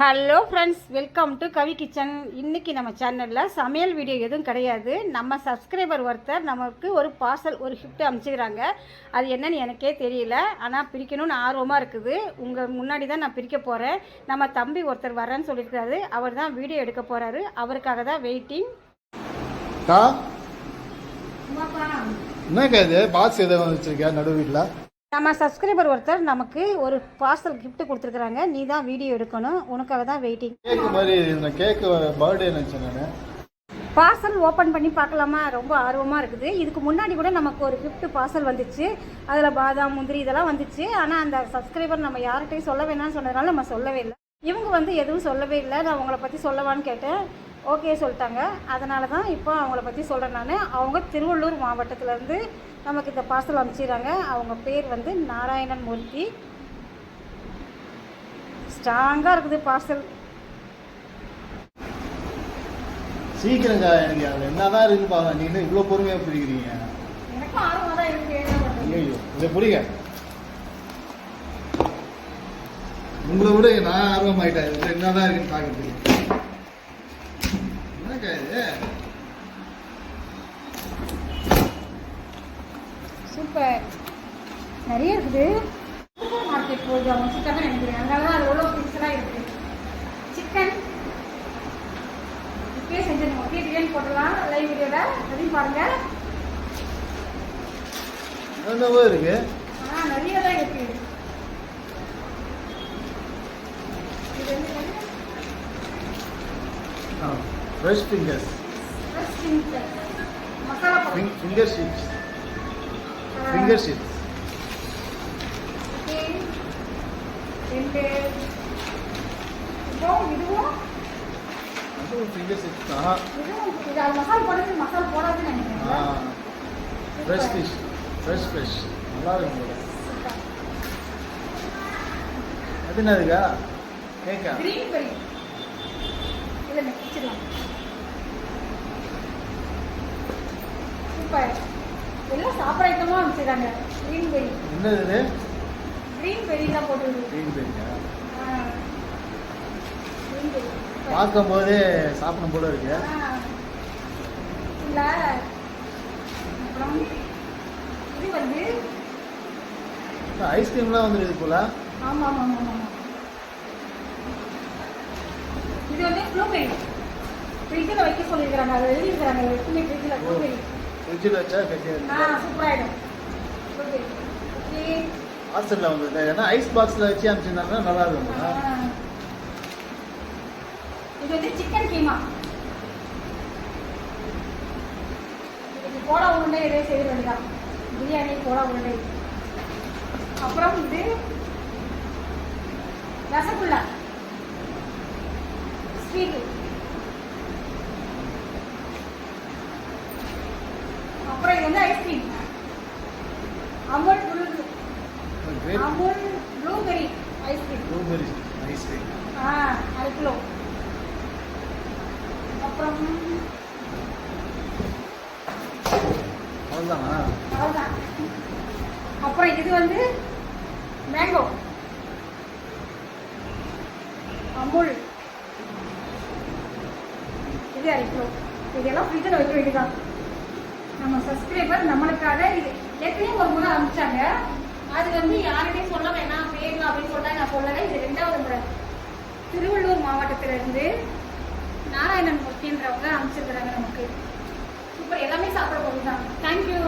Hello friends welcome to Kavi kitchen இன்னைக்கு நம்ம சேனலில் சமையல் வீடியோ எதுவும் கிடையாது. நம்ம சப்ஸ்கிரைபர் ஒருத்தர் நமக்கு ஒரு பார்சல் ஒரு gift அனுப்பிச்சிக்கிறாங்க. அது என்னன்னு எனக்கே தெரியல. ஆனால் பிரிக்கணும்னு ஆர்வமாக இருக்குது. உங்கள் முன்னாடி தான் நான் பிரிக்க போகிறேன் நம்ம தம்பி ஒருத்தர் வரேன்னு சொல்லியிருக்காரு. அவர் தான் வீடியோ எடுக்க போகிறாரு அவருக்காக தான் வெயிட்டிங் அக்கா என்னக்கா இது? பாக்ஸ் எதை வச்சிருக்க நடு வீட்டில் நம்ம சப்ஸ்கிரைபர் ஒருத்தர் நமக்கு ஒரு பார்சல் gift கொடுத்துருக்குறாங்க. நீ தான் வீடியோ எடுக்கணும். உனக்காக தான் வெயிட்டிங் கேக்கு மாதிரி இந்த கேக்கு பர்த்டே நினச்சேன் நான். பார்சல் ஓப்பன் பண்ணி பார்க்கலாமா? ரொம்ப ஆர்வமாக இருக்குது. இதுக்கு முன்னாடி கூட நமக்கு ஒரு gift பார்சல் வந்துச்சு. அதில் பாதாம் முந்திரி இதெல்லாம் வந்துச்சு. ஆனால் அந்த சப்ஸ்கிரைபர் நம்ம யார்கிட்டையும் சொல்ல வேணாம்னு சொன்னதுனால நம்ம சொல்லவே இல்லை. இவங்க வந்து எதுவும் சொல்லவே இல்லை. நான் அவங்கள பற்றி சொல்லவான்னு கேட்டேன். ஓகே சொல்லிட்டாங்க. அதனால தான் இப்போ அவங்கள பற்றி சொல்கிறேன் நான். அவங்க திருவள்ளூர் மாவட்டத்திலேருந்து நமக்கு இந்த பார்சல் அனுப்பிச்சிடுறாங்க. அவங்க பேர் வந்து நாராயணன் மூர்த்தி. ஸ்ட்ராங்காக இருக்குது பார்சல் சீக்கிரம்க்கா எனக்கு அதில் என்னதான் இருக்குன்னு பாருங்க. நீ என்ன இவ்வளோ பொறுமையாக பிடிக்கிறீங்க எனக்கும் ஆர்வமாக தான் இருக்குது ஐயோ இதை பிடிங்க உங்களை விட நான் ஆர்வமாயிட்டேன். என்னதான் இருக்குன்னு பார்க்கறதுக்கு. என்னக்கா இது சூப்பர். நிறைய இருக்குது. சூப்பர் மார்க்கெட் போகுது. அவங்க சிக்கன் நினைக்கிறேன். அதனால தான் அது எவ்வளோ பிக்ஸ்லாம் இருக்குது சிக்கன் இப்பயே செஞ்சிருங்க அப்படியே பிரியாணி போட்டுடலாம். லைவ் வீடியோவில் அதையும் பாருங்கள் என்னவோ இருக்கு. ஆ நிறைய தான் இருக்குது இது வந்து fresh fingers fresh. Masala powder finger chips finger chips okay ரெண்டு இப்போ இதுவும் அதுவும் ஃபிங்கர் ஷிப்ஸ் தான் இதுவும் இது அது மசாலா போடுறது மசாலா போடாதுன்னு நினைக்கிறேன் ஃப்ரெஷ் ஃபிஷ் ஃப்ரெஷ் ஃபிஷ் நல்லா இருக்கும் அது என்னதுக்கா கேக்கா கிரீன் பெரி இதில் வச்சிடலாம் சூப்பர் எல்லாம் சாப்பிட்ற ஐட்டமாக வச்சுருக்காங்க கிரீன் பெரி என்னது இது? கிரீன் பெரி தான் போட்டுருக்கு. க்ரீன் பெரியா பார்க்கும் போதே சாப்பிடணும் போல இருக்கு. இல்லை. அப்புறம் இது வந்து ஐஸ்கிரீம்லாம் வந்துருக்கு போல ஆமாம் ஆமாம் ஆமாம் ஆமாம் இது வந்து ப்ளூபெரி ஃப்ரிட்ஜில் வைக்க சொல்லியிருக்கிறாங்க அதை எழுதியிருக்கிறாங்க. எப்பவுமே ஃப்ரிட்ஜில் ப்ளூபெரி ஃப்ரிட்ஜில் வச்சா ஆ கட்டியா சூப்பராகிடும் ப்ளூபெரி ஓகே ஹாஸ்டலில் வந்தது ஏன்னா ஐஸ் பாக்ஸில் வச்சு அனுப்பிச்சிருந்தாங்கன்னா நல்லா இருக்கும். இது வந்து சிக்கன் கீமா. இதுக்கு கோடா உருண்டை எதே செய்ய வேண்டியதான் பிரியாணி கோடா உருண்டை. அப்புறம் இது ரசகுல்லா. ஸ்வீட்டு அப்புறம் இது வந்து ice cream Amul Amul blueberry ice cream blueberry ice cream ஆ அரை கிலோ அப்புறம் அவ்வளோதானா அவ்வளோதான் அப்புறம் இது வந்து மேங்கோ அமுல். இது அரை கிலோ இதெல்லாம் ஃப்ரிட்ஜில் வைக்க வேண்டியதான் நம்ம சப்ஸ்கிரைபர் நம்மளுக்காக இது ஏற்கனவே ஒரு முறை அனுப்பிச்சாங்க. அது வந்து யார்கிட்டையும் சொல்ல வேணாம் வேணும் அப்படின்னு சொல்லிட்டு நான் சொல்லலை இது ரெண்டாவது முறை. திருவள்ளூர் மாவட்டத்திலிருந்து நாராயணன் மூர்த்தின்றவங்க அனுப்பிச்சிருக்கிறாங்க நமக்கு. சூப்பர். எல்லாமே சாப்பிட போகுது தான் தேங்க்யூ